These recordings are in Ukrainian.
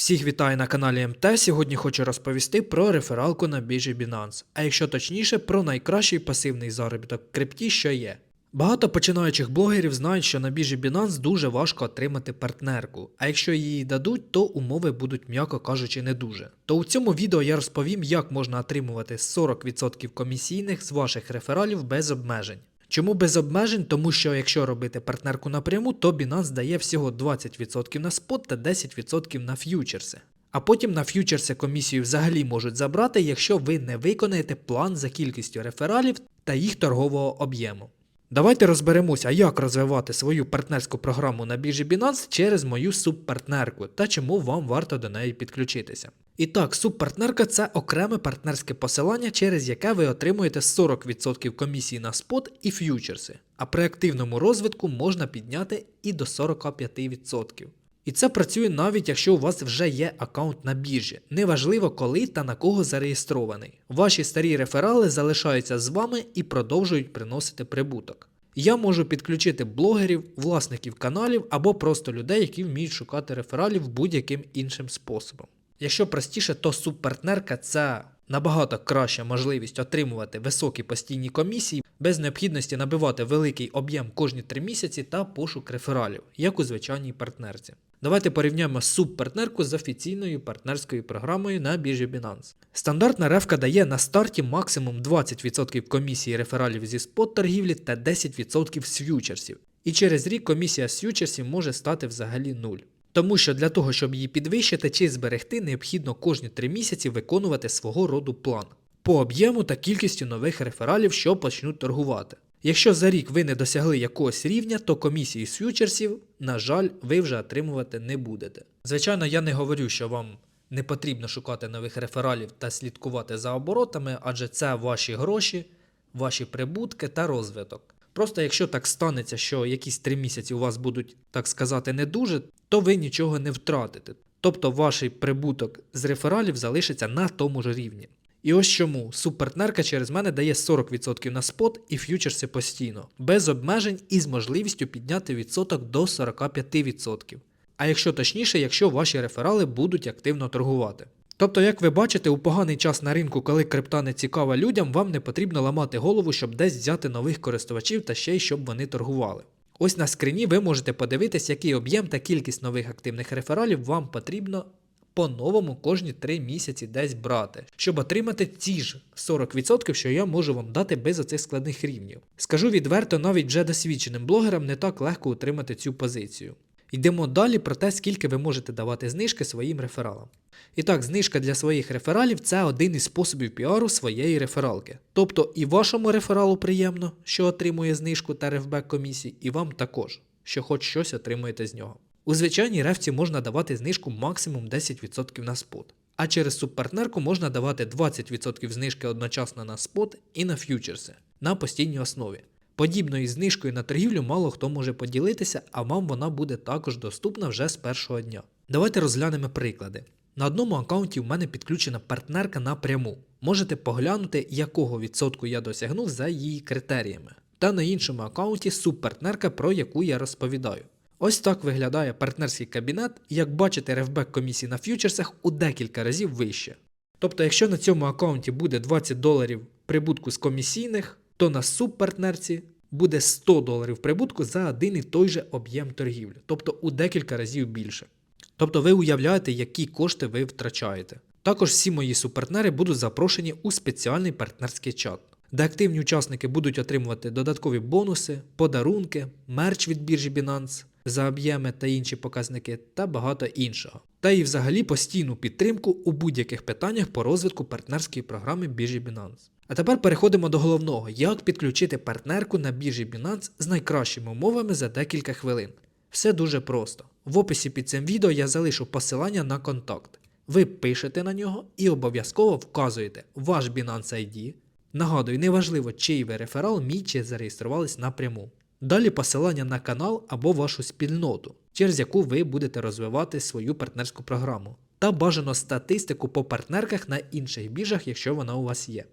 Всіх вітаю на каналі МТ. Сьогодні хочу розповісти про рефералку на біржі Binance, а якщо точніше, про найкращий пасивний заробіток в крипті, що є. Багато починаючих блогерів знають, що на біржі Binance дуже важко отримати партнерку, а якщо її дадуть, то умови будуть, м'яко кажучи, не дуже. То у цьому відео я розповім, як можна отримувати 40% комісійних з ваших рефералів без обмежень. Чому без обмежень? Тому що якщо робити партнерку напряму, то Binance дає всього 20% на спот та 10% на ф'ючерси. А потім на ф'ючерси комісію взагалі можуть забрати, якщо ви не виконаєте план за кількістю рефералів та їх торгового об'єму. Давайте розберемося, як розвивати свою партнерську програму на біржі Binance через мою субпартнерку та чому вам варто до неї підключитися. І так, субпартнерка це окреме партнерське посилання, через яке ви отримуєте 40% комісії на спот і ф'ючерси, а при активному розвитку можна підняти і до 45%. І це працює навіть якщо у вас вже є аккаунт на біржі. Неважливо коли та на кого зареєстрований. Ваші старі реферали залишаються з вами і продовжують приносити прибуток. Я можу підключити блогерів, власників каналів або просто людей, які вміють шукати рефералів будь-яким іншим способом. Якщо простіше, то субпартнерка це набагато краща можливість отримувати високі постійні комісії без необхідності набивати великий об'єм кожні 3 місяці та пошук рефералів, як у звичайній партнерці. Давайте порівняємо субпартнерку з офіційною партнерською програмою на біржі Binance. Стандартна рефка дає на старті максимум 20% комісії рефералів зі спот торгівлі та 10% з ф'ючерсів. І через рік комісія з ф'ючерсів може стати взагалі нуль. Тому що для того, щоб її підвищити чи зберегти, необхідно кожні 3 місяці виконувати свого роду план по об'єму та кількістю нових рефералів, що почнуть торгувати. Якщо за рік ви не досягли якогось рівня, то комісії з ф'ючерсів, на жаль, ви вже отримувати не будете. Звичайно, я не говорю, що вам не потрібно шукати нових рефералів та слідкувати за оборотами, адже це ваші гроші, ваші прибутки та розвиток. Просто якщо так станеться, що якісь 3 місяці у вас будуть, так сказати, не дуже, то ви нічого не втратите. Тобто ваш прибуток з рефералів залишиться на тому ж рівні. І ось чому субпартнерка через мене дає 40% на спот і ф'ючерси постійно, без обмежень і з можливістю підняти відсоток до 45%. А якщо точніше, якщо ваші реферали будуть активно торгувати. Тобто, як ви бачите, у поганий час на ринку, коли крипта не цікава людям, вам не потрібно ламати голову, щоб десь взяти нових користувачів та ще й щоб вони торгували. Ось на скрині ви можете подивитись, який об'єм та кількість нових активних рефералів вам потрібно по-новому кожні 3 місяці десь брати, щоб отримати ті ж 40%, що я можу вам дати без оцих складних рівнів. Скажу відверто, навіть вже досвідченим блогерам не так легко утримати цю позицію. Йдемо далі про те, скільки ви можете давати знижки своїм рефералам. І так, знижка для своїх рефералів це один із способів піару своєї рефералки. Тобто і вашому рефералу приємно, що отримує знижку та рефбек комісії, і вам також, що хоч щось отримуєте з нього. У звичайній рефці можна давати знижку максимум 10% на спот, а через субпартнерку можна давати 20% знижки одночасно на спот і на ф'ючерси на постійній основі. Подібною знижкою на торгівлю мало хто може поділитися, а вам вона буде також доступна вже з першого дня. Давайте розглянемо приклади. На одному аккаунті в мене підключена партнерка напряму. Можете поглянути, якого відсотку я досягнув за її критеріями. Та на іншому аккаунті субпартнерка, про яку я розповідаю. Ось так виглядає партнерський кабінет, і як бачите, рефбек комісії на ф'ючерсах у декілька разів вище. Тобто, якщо на цьому аккаунті буде 20 доларів прибутку з комісійних, то на субпартнерці буде 100 доларів прибутку за один і той же об'єм торгівлі, тобто у декілька разів більше. Тобто ви уявляєте, які кошти ви втрачаєте. Також всі мої супартнери будуть запрошені у спеціальний партнерський чат, де активні учасники будуть отримувати додаткові бонуси, подарунки, мерч від біржі Binance за об'єми та інші показники та багато іншого. Та і взагалі постійну підтримку у будь-яких питаннях по розвитку партнерської програми біржі Binance. А тепер переходимо до головного, як підключити партнерку на біржі Binance з найкращими умовами за декілька хвилин. Все дуже просто. В описі під цим відео я залишу посилання на контакт. Ви пишете на нього і обов'язково вказуєте ваш Binance ID. Нагадую, неважливо, чий ви реферал, мій чи зареєструвались напряму. Далі посилання на канал або вашу спільноту, через яку ви будете розвивати свою партнерську програму. Та бажано статистику по партнерках на інших біржах, якщо вона у вас є.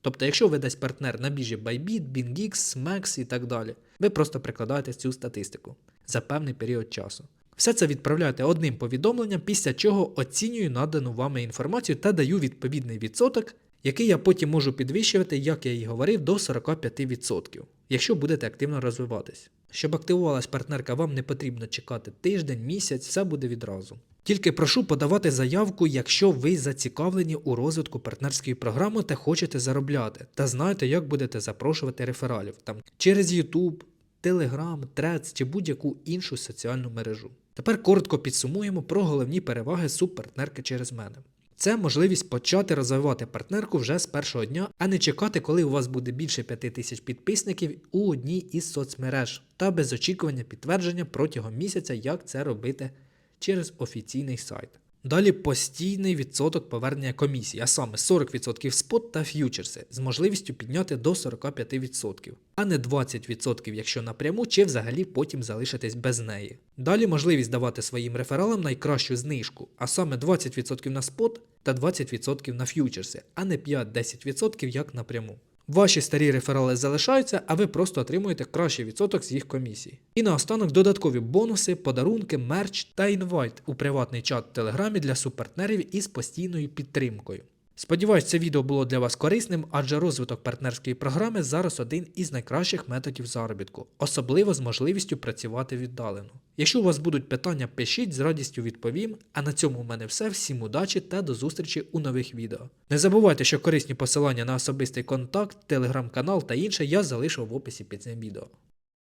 Тобто, якщо ви десь партнер на біржі Bybit, BingX, Max і так далі, ви просто прикладаєте цю статистику за певний період часу. Все це відправляєте одним повідомленням, після чого оцінюю надану вами інформацію та даю відповідний відсоток, який я потім можу підвищувати, як я і говорив, до 45%, якщо будете активно розвиватись. Щоб активувалась партнерка, вам не потрібно чекати тиждень, місяць, все буде відразу. Тільки прошу подавати заявку, якщо ви зацікавлені у розвитку партнерської програми та хочете заробляти, та знаєте, як будете запрошувати рефералів там через YouTube, Telegram, Threads чи будь-яку іншу соціальну мережу. Тепер коротко підсумуємо про головні переваги субпартнерки через мене. Це можливість почати розвивати партнерку вже з першого дня, а не чекати, коли у вас буде більше 5 тисяч підписників у одній із соцмереж, та без очікування підтвердження протягом місяця, як це робити через офіційний сайт. Далі постійний відсоток повернення комісії, а саме 40% спот та ф'ючерси з можливістю підняти до 45%, а не 20%, якщо напряму, чи взагалі потім залишитись без неї. Далі можливість давати своїм рефералам найкращу знижку, а саме 20% на спот та 20% на ф'ючерси, а не 5-10% як напряму. Ваші старі реферали залишаються, а ви просто отримуєте кращий відсоток з їх комісії. І наостанок додаткові бонуси, подарунки, мерч та інвайт у приватний чат в Телеграмі для супартнерів із постійною підтримкою. Сподіваюсь, це відео було для вас корисним, адже розвиток партнерської програми зараз один із найкращих методів заробітку, особливо з можливістю працювати віддалено. Якщо у вас будуть питання, пишіть, з радістю відповім. А на цьому у мене все. Всім удачі та до зустрічі у нових відео. Не забувайте, що корисні посилання на особистий контакт, телеграм-канал та інше я залишу в описі під цим відео.